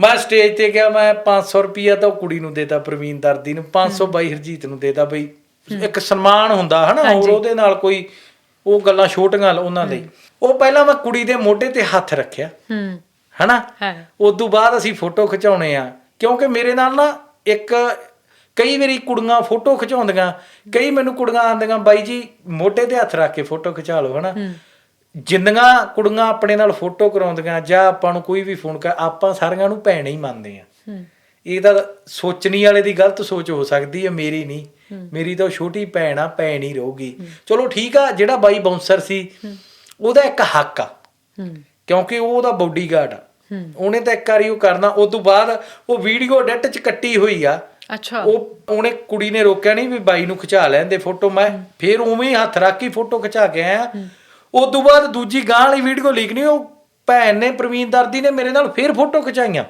ਮੈਂ ਸਟੇਜ ਤੇ ਗਿਆ ਮੈਂ 500 ਰੁਪਿਆ ਤਾਂ ਉਹ ਕੁੜੀ ਨੂੰ ਦੇਤਾ ਪ੍ਰਵੀਨ ਦਰਦੀ ਨੂੰ 500 ਬਾਈ ਹਰਜੀਤ ਨੂੰ ਦੇਤਾ ਬਈ। ਇੱਕ ਸਨਮਾਨ ਹੁੰਦਾ ਹਨਾ ਹੋਰ ਉਹਦੇ ਨਾਲ ਕੋਈ ਉਹ ਗੱਲਾਂ ਛੋਟੀਆਂ ਉਹਨਾਂ ਲਈ। ਉਹ ਪਹਿਲਾਂ ਮੈਂ ਕੁੜੀ ਦੇ ਮੋਢੇ ਤੇ ਹੱਥ ਰੱਖਿਆ। ਹੂੰ। ਹਨਾ? ਉਸ ਤੋਂ ਬਾਅਦ ਅਸੀਂ ਫੋਟੋ ਖਿਚਾਉਣੇ ਆ। ਕਿਉਂਕਿ ਮੇਰੇ ਨਾਲ ਨਾ ਇੱਕ ਕਈ ਵਾਰੀ ਕੁੜੀਆਂ ਫੋਟੋ ਖਿਚਾਉਂਦੀਆਂ ਕਈ ਮੈਨੂੰ ਕੁੜੀਆਂ ਆਂਦੀਆਂ ਬਾਈ ਜੀ ਮੋਢੇ ਤੇ ਹੱਥ ਰੱਖ ਕੇ ਫੋਟੋ ਖਿਚਾ ਲਓ ਹਨਾ? ਜਿੰਨੀਆਂ ਕੁੜੀਆਂ ਆਪਣੇ ਨਾਲ ਫੋਟੋ ਕਰਾਉਂਦੀਆਂ ਜਾਂ ਆਪਾਂ ਨੂੰ ਕੋਈ ਵੀ ਫੋਨ ਕਰ ਆਪਾਂ ਸਾਰਿਆਂ ਨੂੰ ਭੈਣ ਹੀ ਮੰਨਦੇ ਆ ਇਹ ਤਾਂ ਸੋਚਣੀ ਵਾਲੇ ਦੀ ਗਲਤ ਸੋਚ ਹੋ ਸਕਦੀ ਹੈ ਮੇਰੀ ਨਹੀਂ। ਮੇਰੀ ਤਾਂ ਛੋਟੀ ਭੈਣ ਆ ਭੈਣ ਹੀ ਰਹੂਗੀ। ਚਲੋ ਠੀਕ ਆ ਜਿਹੜਾ ਬਾਈ ਬਾਉਂਸਰ ਸੀ ਉਹਦਾ ਇੱਕ ਹੱਕ ਆ। ਕਿਉਂਕਿ ਉਹ ਉਹਦਾ ਬੋਡੀਗਾਰਡ ਆ। ਉਹਨੇ ਤਾਂ ਇੱਕ ਵਾਰੀ ਉਹ ਕਰਨਾ ਉਸ ਤੋਂ ਬਾਅਦ ਉਹ ਵੀਡੀਓ ਡੈਟ ਚ ਕੱਟੀ ਹੋਈ ਆ। ਅੱਛਾ। ਉਹ ਉਹਨੇ ਕੁੜੀ ਨੇ ਰੋਕਿਆ ਨਹੀਂ ਵੀ ਬਾਈ ਨੂੰ ਖਿਚਾ ਲੈਂਦੇ ਫੋਟੋ ਮੈਂ। ਫੇਰ ਉਵੇਂ ਹੀ ਹੱਥ ਰੱਖ ਕੇ ਫੋਟੋ ਖਿਚਾ ਕੇ ਆਇਆ। ਉਸ ਤੋਂ ਬਾਅਦ ਦੂਜੀ ਗਾਂ ਵਾਲੀ ਵੀਡੀਓ ਲੀਕ ਨਹੀਂ, ਉਹ ਭੈਣ ਨੇ ਪ੍ਰਵੀਨ ਦਰਦੀ ਨੇ ਮੇਰੇ ਨਾਲ ਫੇਰ ਫੋਟੋ ਖਿਚਾਈਆਂ।